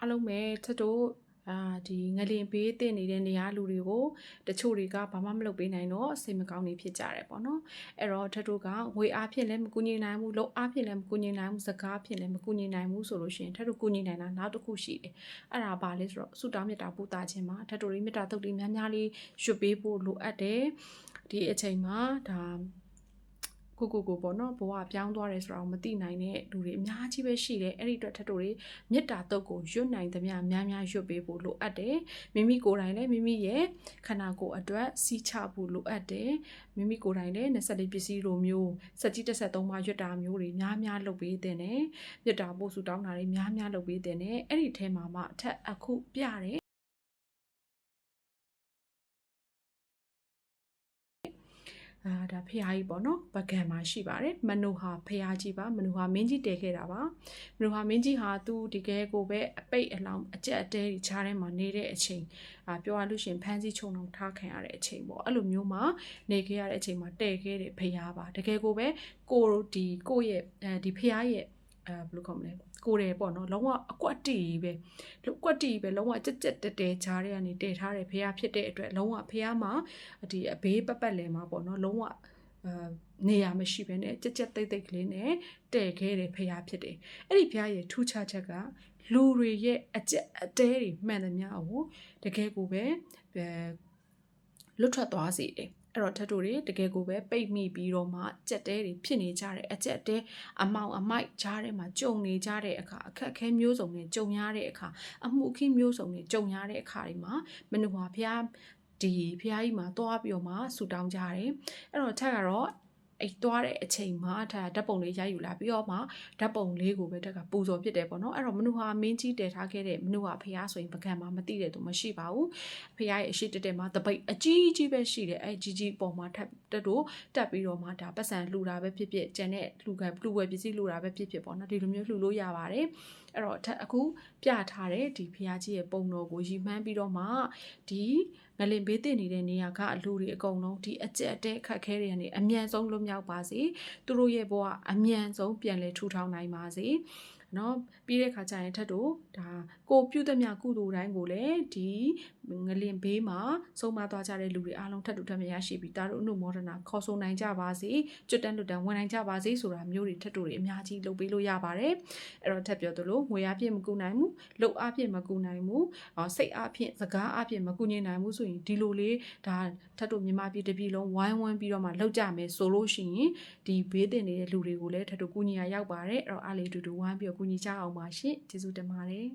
အားလုံးပဲထပ်တို့အာဒီငလင်ဘေးတင်နေတဲ့နေရာလူတွေကိုတချို့တွေကဘာမှမလုပ်ပေးနိုင်တော့စိတ်မကောင်းနေဖြစ်ကြတယ်ပေါ့နော်အဲ့တော့ထပ်တို့ကငွေအားဖြင့်လည်းမကူညီနိုင်ဘူးလုံအားဖြင့်လည်းမကူညီနိုင်ဘူးစကားဖြင့်လည်းမကူညီနိုင်ဘူးဆိုလို့ရှိရင်ထပ်တို့ကူညီနိုင်တာနောက်တစ်ခုရှိတယ်အဲ့ဒါဘာလဲဆိုတော့ဆုတောင်းမေတ္တာပို့တာခြင်းမှာထပ်တို့လေးမေတ္တာတုတ်လေးများများလေးရွတ်ပေးဖို့လိုအပ်တယ်ဒီအချိန်မှာဒါ ကိုကိုကိုပေါ့နော်ဘဝပြောင်းသွားတယ်ဆိုတာကိုမသိနိုင်တဲ့လူတွေအများကြီးပဲရှိတယ်အဲ့ဒီအတွက်ထပ်တို့တွေမေတ္တာတုတ်ကိုရွတ်နိုင်သမျှများများရွတ်ပေးဖို့လိုအပ်တယ်မိမိကိုယ်တိုင်လည်းမိမိရဲ့ခန္ဓာကိုယ်အတွက်စီးချဖို့လိုအပ်တယ်မိမိကိုယ်တိုင်လည်း24ပစ္စည်းလိုမျိုးစက်ကြီး33ပါးရွတ်တာမျိုးတွေများများလုပ်ပေးတဲ့နဲ့မေတ္တာပို့ဆုတောင်းတာတွေများများလုပ်ပေးတဲ့နဲ့အဲ့ဒီထဲမှာမှအထက်အခုပြတဲ့ အာဒါဖះကြီးပေါ့နော်ပကံမှာရှိပါတယ်မနုဟာဖះကြီးပါမနုဟာမင်းကြီးတည်ခဲ့တာပါမနုဟာမင်းကြီးဟာသူဒီကဲကိုပဲအပိတ်အလောင်းအကြက်အတဲကြီးခြားထဲမှာနေတဲ့အချိန်အာပြောရလို့ရှရင်ဖမ်းဆီးချုံအောင်ထားခံရတဲ့အချိန်ပေါ့အဲ့လိုမျိုးမှာနေခဲ့ရတဲ့အချိန်မှာတည်ခဲ့တဲ့ဖះပါတကယ်ကိုပဲကိုဒီကိုရဲ့အဲဒီဖះရဲ့ အဲဘယ်လိုခေါ်မလဲကိုတယ်ပေါ့နော်လုံးဝအကွက်တီပဲအကွက်တီပဲလုံးဝကြက်ကြက်တဲတဲချားတဲ့ကနေတည်ထားတဲ့ဖះဖြစ်တဲ့အတွက်လုံးဝဖះမှာဒီအဘေးပတ်ပတ်လည်မှာပေါ့နော်လုံးဝအာနေရာမရှိဘဲနဲ့ကြက်ကြက်တိတ်တိတ်ကလေးနဲ့တည်ခဲ့တဲ့ဖះဖြစ်တယ်အဲ့ဒီဖះရဲ့ထူးခြားချက်ကလူတွေရဲ့အကြက်အတဲတွေမှန်သမျှကိုတကယ်ကိုပဲအဲလွတ်ထွက်သွားစေတယ် အဲ့တော့ထပ်တို့တွေတကယ်ကိုပဲပိတ်မိပြီးတော့မှကြက်တဲတွေဖြစ်နေကြတယ်အကြက်တဲအမောင်အမိုက်ကြားထဲမှာကြုံနေကြတဲ့အခါအခက်အခဲမျိုးစုံနဲ့ကြုံရတဲ့အခါအမှုအခင်းမျိုးစုံနဲ့ကြုံရတဲ့အခါတွေမှာမနုဟာဖျားဒီဖျားကြီးမှာသွားပြီးတော့မှဆူတောင်းကြတယ်အဲ့တော့ထက်ကတော့ အဲ့သွားတဲ့အချိန်မှာထားဓာတ်ပုံလေးရိုက်ယူလာပြီးတော့မှဓာတ်ပုံလေးကိုပဲတက်ကပူဇော်ဖြစ်တယ်ပေါ့နော်အဲ့တော့မနုဟာမင်းကြီးတည်ထားခဲ့တဲ့မနုဟာဖះဆိုရင်ပကံမှာမသိတဲ့သူမရှိပါဘူးဖះရဲ့အရှိတက်တက်မှာတပိတ်အကြီးကြီးပဲရှိတယ်အဲ့ကြီးကြီးပုံမှာထပ်တက်တို့တက်ပြီးတော့မှဒါပတ်စံလှူတာပဲဖြစ်ဖြစ်ကျန်တဲ့လှူကလှူဝယ်ပစ္စည်းလှူတာပဲဖြစ်ဖြစ်ပေါ့နော်ဒီလိုမျိုးလှူလို့ရပါတယ်အဲ့တော့ထပ်အခုပြထားတဲ့ဒီဖះကြီးရဲ့ပုံတော်ကိုရီမှန်းပြီးတော့မှဒီငလင်ဘေးတင်နေတဲ့နေရာကအလူတွေအကုန်လုံးဒီအကျက်တဲ့ခက်ခဲတွေကနေအမြန်ဆုံးလွတ်မြောက်ပါစေသူတို့ရဲ့ဘဝအမြန်ဆုံးပြန်လဲထူထောင်နိုင်ပါစေ နော်ပြီးတဲ့ခါကျရင်ထက်တို့ဒါကိုပြုတ်သမျှကုသိုလ်တိုင်းကိုလည်းဒီငလင်ဘေးမှာဆုံးမသွားကြတဲ့လူတွေအားလုံးထက်တူထက်မရရှိပြီးတာတို့အနုမောဒနာခေါ်ဆိုနိုင်ကြပါစေကျွတ်တန်းလွတ်တန်းဝင်နိုင်ကြပါစေဆိုတာမျိုးတွေထက်တို့တွေအများကြီးလုပ်ပေးလို့ရပါတယ်အဲ့တော့ထက်ပြောသလိုငွေအားဖြင့်မကူနိုင်ဘူးလှုပ်အားဖြင့်မကူနိုင်ဘူးစိတ်အားဖြင့်စကားအားဖြင့်မကူညီနိုင်ဘူးဆိုရင်ဒီလိုလေးဒါထက်တို့မြန်မာပြည်တစ်ပြည်လုံးဝိုင်းဝန်းပြီးတော့မှလောက်ကြမယ်ဆိုလို့ရှိရင်ဒီဘေးတင်နေတဲ့လူတွေကိုလည်းထက်တို့ကူညီရရောက်ပါတယ်အဲ့တော့အားလေးတူတူဝိုင်းပြီးတော့ကူညီကြအောင်ပါရှင်ကျေးဇူးတင်ပါတယ်